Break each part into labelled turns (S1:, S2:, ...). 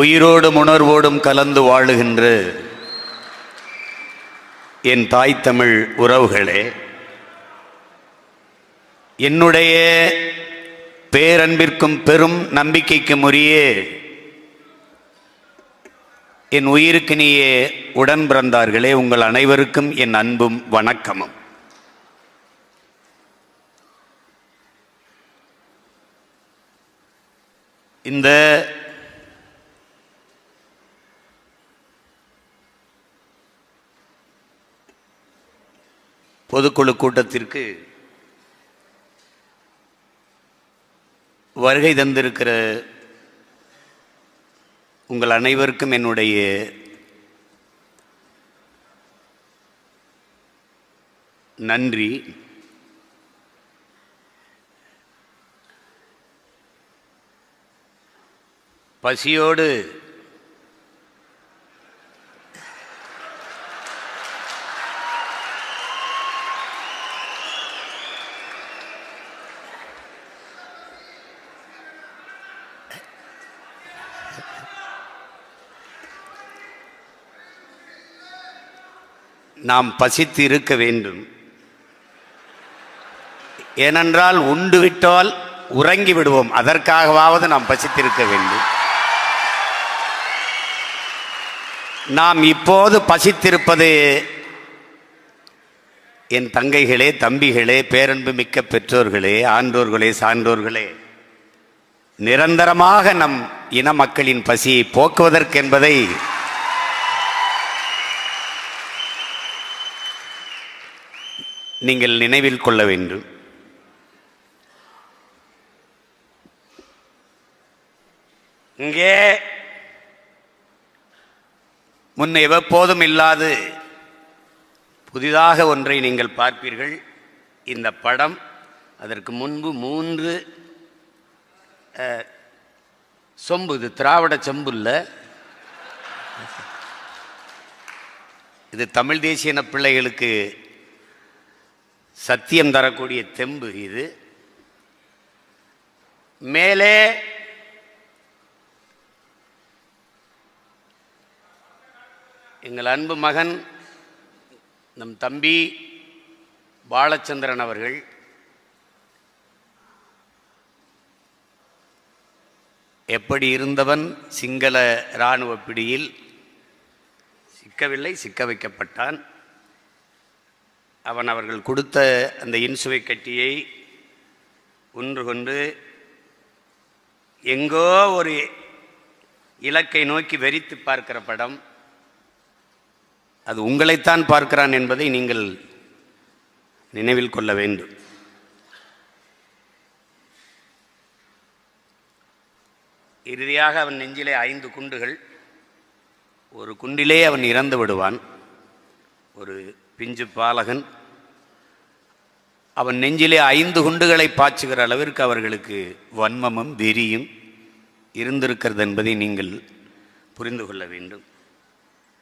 S1: உயிரோடும் உணர்வோடும் கலந்து வாழுகின்ற என் தாய் தமிழ் உறவுகளே என்னுடைய பேரன்பிற்கும் பெரும் நம்பிக்கைக்கும் உரிய என் உயிருக்கினிய உடன் பிறந்தார்களே. உங்கள் அனைவருக்கும் என் அன்பும் வணக்கமும். இந்த பொதுக்குழு கூட்டத்திற்கு வருகை தந்திருக்கிற உங்கள் அனைவருக்கும் என்னுடைய நன்றி. பசியோடு நாம் பசித்து இருக்க வேண்டும். ஏனென்றால் உண்டு விட்டால் உறங்கி விடுவோம். அதற்காகவாவது நாம் பசித்திருக்க வேண்டும். நாம் இப்போது பசித்திருப்பது என் தங்கைகளே தம்பிகளே பேரன்பு மிக்க பெற்றோர்களே ஆன்றோர்களே சான்றோர்களே. நிரந்தரமாக நம் இன மக்களின் பசியை போக்குவதற்கென்பதை நீங்கள் நினைவில் கொள்ள வேண்டும். இங்கே முன்ன எவ்வப்போதும் இல்லாது புதிதாக ஒன்றை நீங்கள் பார்ப்பீர்கள். இந்த படம் அதற்கு முன்பு மூன்று சொம்பு இது திராவிட சொம்பு இல்லை. இது தமிழ் தேசிய பிள்ளைகளுக்கு சத்தியம் தரக்கூடிய தெம்பு இது. மேலே எங்கள் அன்பு மகன் நம் தம்பி பாலச்சந்திரன் அவர்கள் எப்படி இருந்தவன் சிங்கள இராணுவ பிடியில் சிக்கவில்லை சிக்க வைக்கப்பட்டான். அவன் அவர்கள் கொடுத்த அந்த இன்சுவை கட்டியை ஒன்று கொண்டு எங்கோ ஒரு இலக்கை நோக்கி வெறித்து பார்க்கிற படம் அது உங்களைத்தான் பார்க்கிறான் என்பதை நீங்கள் நினைவில் கொள்ள வேண்டும். இறுதியாக அவன் நெஞ்சிலே ஐந்து குண்டுகள் ஒரு குண்டிலே அவன் இறந்து விடுவான். ஒரு பிஞ்சு பாலகன் அவன் நெஞ்சிலே ஐந்து குண்டுகளை பாய்ச்சுகிற அளவிற்கு அவர்களுக்கு வன்மமும் வெறியும் இருந்திருக்கிறது என்பதை நீங்கள் புரிந்து கொள்ள வேண்டும்.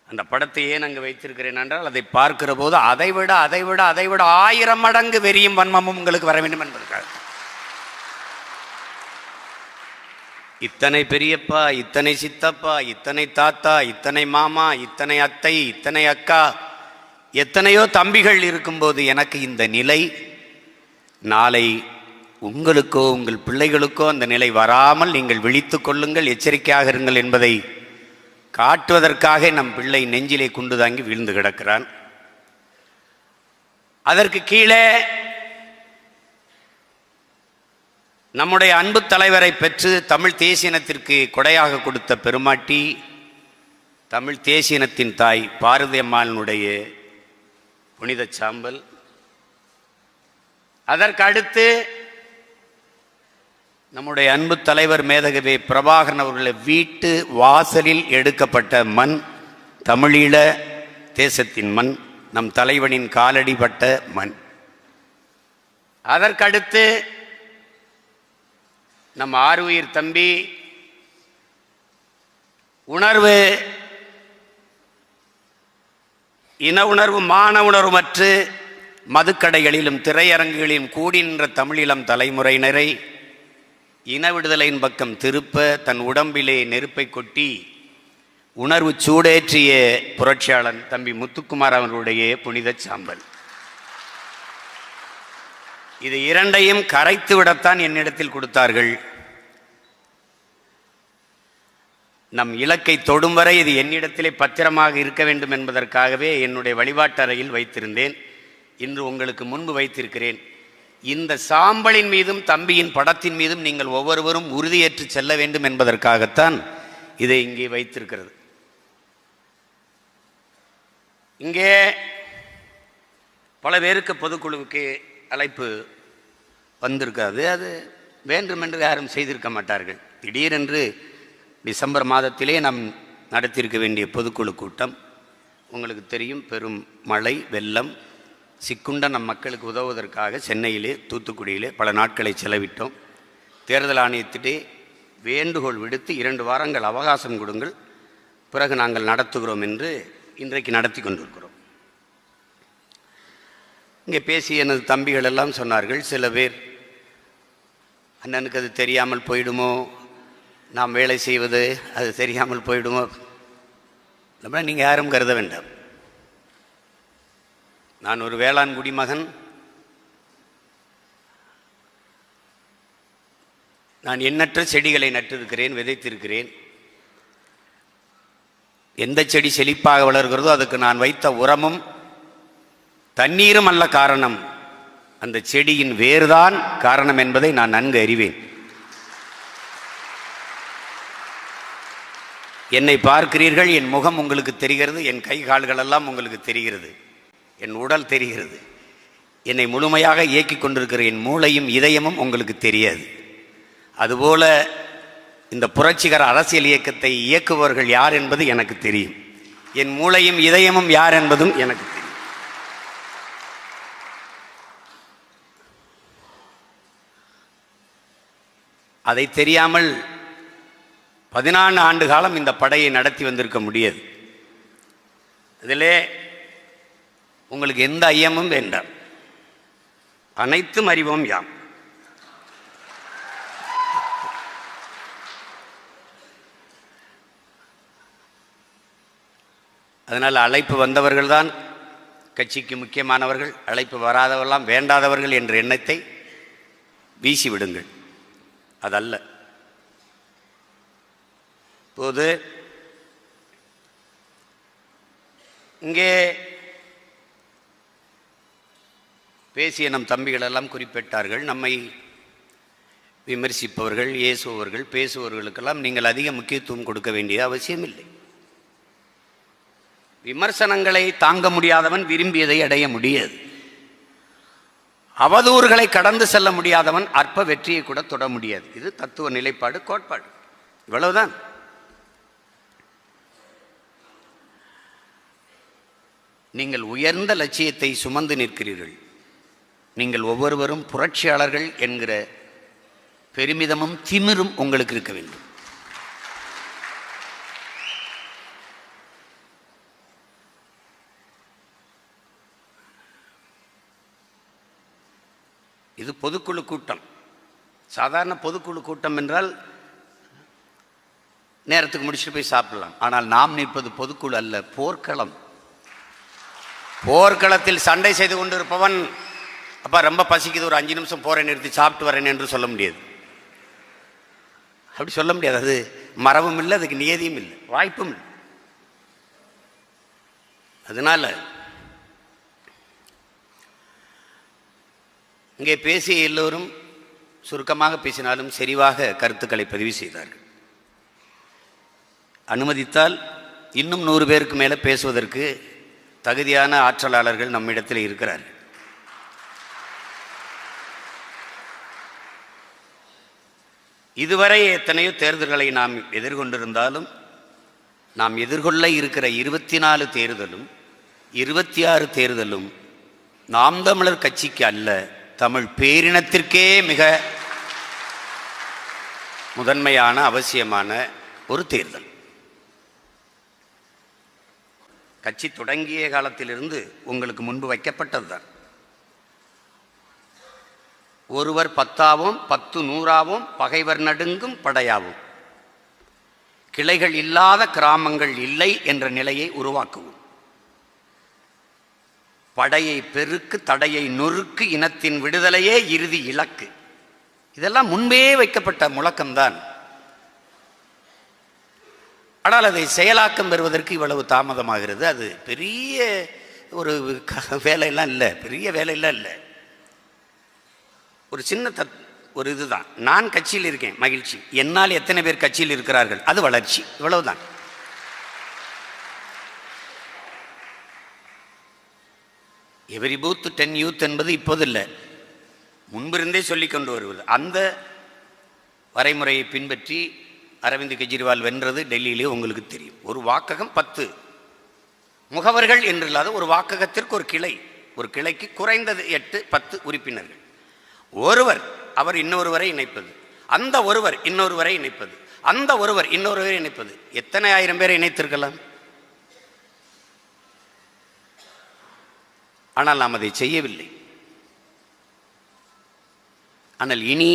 S1: அந்த படத்தை ஏன் அங்கே வைத்திருக்கிறேன் என்றால் அதை பார்க்கிற போது அதைவிட அதைவிட அதைவிட ஆயிரம் மடங்கு வெறியும் வன்மமும் உங்களுக்கு வர வேண்டும் என்பதற்காக. இத்தனை பெரியப்பா இத்தனை சித்தப்பா இத்தனை தாத்தா இத்தனை மாமா இத்தனை அத்தை இத்தனை அக்கா எத்தனையோ தம்பிகள் இருக்கும்போது எனக்கு இந்த நிலை நாளை உங்களுக்கோ உங்கள் பிள்ளைகளுக்கோ அந்த நிலை வராமல் நீங்கள் விழித்து கொள்ளுங்கள் எச்சரிக்கையாக இருங்கள் என்பதை காட்டுவதற்காக நம் பிள்ளை நெஞ்சிலே குண்டு தாங்கி வீழ்ந்து கிடக்கிறான். அதற்கு கீழே நம்முடைய அன்பு தலைவரை பெற்று தமிழ் தேசியனத்திற்கு கொடையாக கொடுத்த பெருமாட்டி தமிழ் தேசியனத்தின் தாய் பாரதி அம்மாளினுடைய புனித சாம்பல் அதற்கு அடுத்து நம்முடைய அன்பு தலைவர் மேதகவி பிரபாகரன் அவர்களை வீட்டு வாசலில் எடுக்கப்பட்ட மண் தமிழீழ தேசத்தின் மண் நம் தலைவனின் காலடிப்பட்ட மண். அதற்கடுத்து நம் ஆறுயிர் தம்பி உணர்வு இன உணர்வு மான உணர்வு உணர்வுமற்று மதுக்கடைகளிலும் திரையரங்குகளிலும் கூடி நின்ற தமிழிலம் தலைமுறையினரை இன விடுதலையின் பக்கம் திருப்ப தன் உடம்பிலே நெருப்பை கொட்டி உணர்வு சூடேற்றிய புரட்சியாளன் தம்பி முத்துக்குமார் அவர்களுடைய புனித சாம்பல். இது இரண்டையும் கரைத்து விடத்தான் என்னிடத்தில் கொடுத்தார்கள். நம் இலக்கை தொடும் வரை இது என்னிடத்திலே பத்திரமாக இருக்க வேண்டும் என்பதற்காகவே என்னுடைய வழிபாட்டறையில் வைத்திருந்தேன். இன்று உங்களுக்கு முன்பு வைத்திருக்கிறேன். இந்த சாம்பலின் மீதும் தம்பியின் படத்தின் மீதும் நீங்கள் ஒவ்வொருவரும் உறுதியேற்று செல்ல வேண்டும் என்பதற்காகத்தான் இதை இங்கே வைத்திருக்கிறது. இங்கே பல பேருக்கு பொதுக்குழுவுக்கு அழைப்பு வந்திருக்காது. அது வேண்டுமென்று யாரும் செய்திருக்க மாட்டார்கள். திடீரென்று டிசம்பர் மாதத்திலே நாம் நடத்தியிருக்க வேண்டிய பொதுக்குழு கூட்டம். உங்களுக்கு தெரியும் பெரும் மழை வெள்ளம் சிக்குண்ட நம் மக்களுக்கு உதவுவதற்காக சென்னையிலே தூத்துக்குடியிலே பல நாட்களை செலவிட்டோம். தேர்தல் ஆணையத்திட்டே வேண்டுகோள் விடுத்து இரண்டு வாரங்கள் அவகாசம் கொடுங்கள். பிறகு நாங்கள் நடத்துகிறோம் என்று இன்றைக்கு நடத்தி கொண்டிருக்கிறோம். இங்கே பேசிய எனது தம்பிகள் எல்லாம் சொன்னார்கள் சில பேர் அண்ணனுக்கு அது தெரியாமல் போயிடுமோ? நாம் வேலை செய்வது அது தெரியாமல் போயிடுமோ? நம்ம நீங்கள் யாரும் கருத வேண்டாம். நான் ஒரு வேளாண் குடிமகன். நான் எண்ணற்ற செடிகளை நட்டிருக்கிறேன் விதைத்திருக்கிறேன். எந்த செடி செழிப்பாக வளர்கிறதோ அதுக்கு நான் வைத்த உரமும் தண்ணீரும் அல்ல காரணம். அந்த செடியின் வேறுதான் காரணம் என்பதை நான் நன்கு அறிவேன். என்னை பார்க்கிறீர்கள் என் முகம் உங்களுக்கு தெரிகிறது என் கை கால்கள் எல்லாம் உங்களுக்கு தெரிகிறது. என் உடல் தெரிகிறது. என்னை முழுமையாக இயக்கி கொண்டிருக்கிற என் மூளையும் இதயமும் உங்களுக்கு தெரியாது. அதுபோல இந்த புரட்சிகர அரசியல் இயக்கத்தை இயக்குபவர்கள் யார் என்பது எனக்கு தெரியும். என் மூளையும் இதயமும் யார் என்பதும் எனக்கு தெரியும். அதை தெரியாமல் பதினான்கு ஆண்டு காலம் இந்த படையை நடத்தி வந்திருக்க முடியாது. இதிலே உங்களுக்கு எந்த ஐயமும் வேண்டாம். அனைத்தும் அறிவோம் யாம். அதனால் அழைப்பு வந்தவர்கள்தான் கட்சிக்கு முக்கியமானவர்கள் அழைப்பு வராதவரெல்லாம் வேண்டாதவர்கள் என்ற எண்ணத்தை வீசி விடுங்கள். அதல்ல. இப்போது இங்கே பேசிய நம் தம்பிகள் எல்லாம் குறிப்பிட்டார்கள் நம்மை விமர்சிப்பவர்கள் ஏசுபவர்கள் பேசுபவர்களுக்கெல்லாம் நீங்கள் அதிக முக்கியத்துவம் கொடுக்க வேண்டிய அவசியமில்லை. விமர்சனங்களை தாங்க முடியாதவன் விரும்பியதை அடைய முடியாது. அவதூறுகளை கடந்து செல்ல முடியாதவன் அற்ப வெற்றியை கூட தொட முடியாது. இது தத்துவ நிலைப்பாடு கோட்பாடு. இவ்வளவுதான். நீங்கள் உயர்ந்த லட்சியத்தை சுமந்து நிற்கிறீர்கள். நீங்கள் ஒவ்வொருவரும் புரட்சியாளர்கள் என்கிற பெருமிதமும் திமிரும் உங்களுக்கு இருக்க வேண்டும். இது பொதுக்குழு கூட்டம். சாதாரண பொதுக்குழு கூட்டம் என்றால் நேரத்துக்கு முடிச்சுட்டு போய் சாப்பிடலாம். ஆனால் நாம் நிற்பது பொதுக்குழு அல்ல போர்க்களம். போர்க்களத்தில் சண்டை செய்து கொண்டிருப்பவன் அப்பா ரொம்ப பசிக்குது ஒரு அஞ்சு நிமிஷம் போகிறேன் நிறுத்தி சாப்பிட்டு வரேன் என்று சொல்ல முடியாது. அப்படி சொல்ல முடியாது. அது மரபும் இல்லை அதுக்கு நியதியும் இல்லை வாய்ப்பும் இல்லை. அதனால இங்கே பேசிய எல்லோரும் சுருக்கமாக பேசினாலும் செறிவாக கருத்துக்களை பதிவு செய்தார்கள். அனுமதித்தால் இன்னும் நூறு பேருக்கு மேலே பேசுவதற்கு தகுதியான ஆற்றலாளர்கள் நம்மிடத்தில் இருக்கிறார்கள். இதுவரை எத்தனையோ தேர்தல்களை நாம் எதிர்கொண்டிருந்தாலும் நாம் எதிர்கொள்ள இருக்கிற இருபத்தி நாலு தேர்தலும் இருபத்தி ஆறு தேர்தலும் நாம் தமிழர் கட்சிக்கு அல்ல தமிழ் பேரினத்திற்கே மிக முதன்மையான அவசியமான ஒரு தேர்தல். கட்சி தொடங்கிய காலத்திலிருந்து உங்களுக்கு முன்பு வைக்கப்பட்டது தான் ஒருவர் பத்தாவும் பத்து நூறாவும் பகைவர் நடுங்கும் படையாவும். கிளைகள் இல்லாத கிராமங்கள் இல்லை என்ற நிலையை உருவாக்குவோம். படையை பெருக்கு தடையை நொறுக்கு இனத்தின் விடுதலையே இறுதி இலக்கு. இதெல்லாம் முன்பே வைக்கப்பட்ட முழக்கம்தான். ஆனால் அதை செயலாக்கம் பெறுவதற்கு இவ்வளவு தாமதமாகிறது. அது பெரிய ஒரு க- வேலையெல்லாம் இல்லை பெரிய வேலையெல்லாம் இல்லை. ஒரு சின்ன தத் ஒரு இதுதான். நான் கட்சியில் இருக்கேன் மகிழ்ச்சி. என்னால் எத்தனை பேர் கட்சியில் இருக்கிறார்கள்? அது வளர்ச்சி. இவ்வளவுதான். எவரி பூத் டென் யூத் என்பது இப்போது இல்லை. முன்பிருந்தே சொல்லி கொண்டு வருவது. அந்த வரைமுறையை பின்பற்றி அரவிந்த் கெஜ்ரிவால் வென்றது டெல்லியிலே உங்களுக்கு தெரியும். ஒரு வாக்ககம் பத்து. முகவர்கள் என்று இல்லாத ஒரு வாக்ககத்திற்கு ஒரு கிளை. ஒரு கிளைக்கு குறைந்தது எட்டு பத்து உறுப்பினர்கள். ஒருவர் அவர் இன்னொருவரை இணைப்பது. அந்த ஒருவர் இன்னொருவரை இணைப்பது. அந்த ஒருவர் இன்னொருவரை இணைப்பது. எத்தனை ஆயிரம் பேரை இணைத்திருக்கலாம்? ஆனால் நாம் அதை செய்யவில்லை. ஆனால் இனி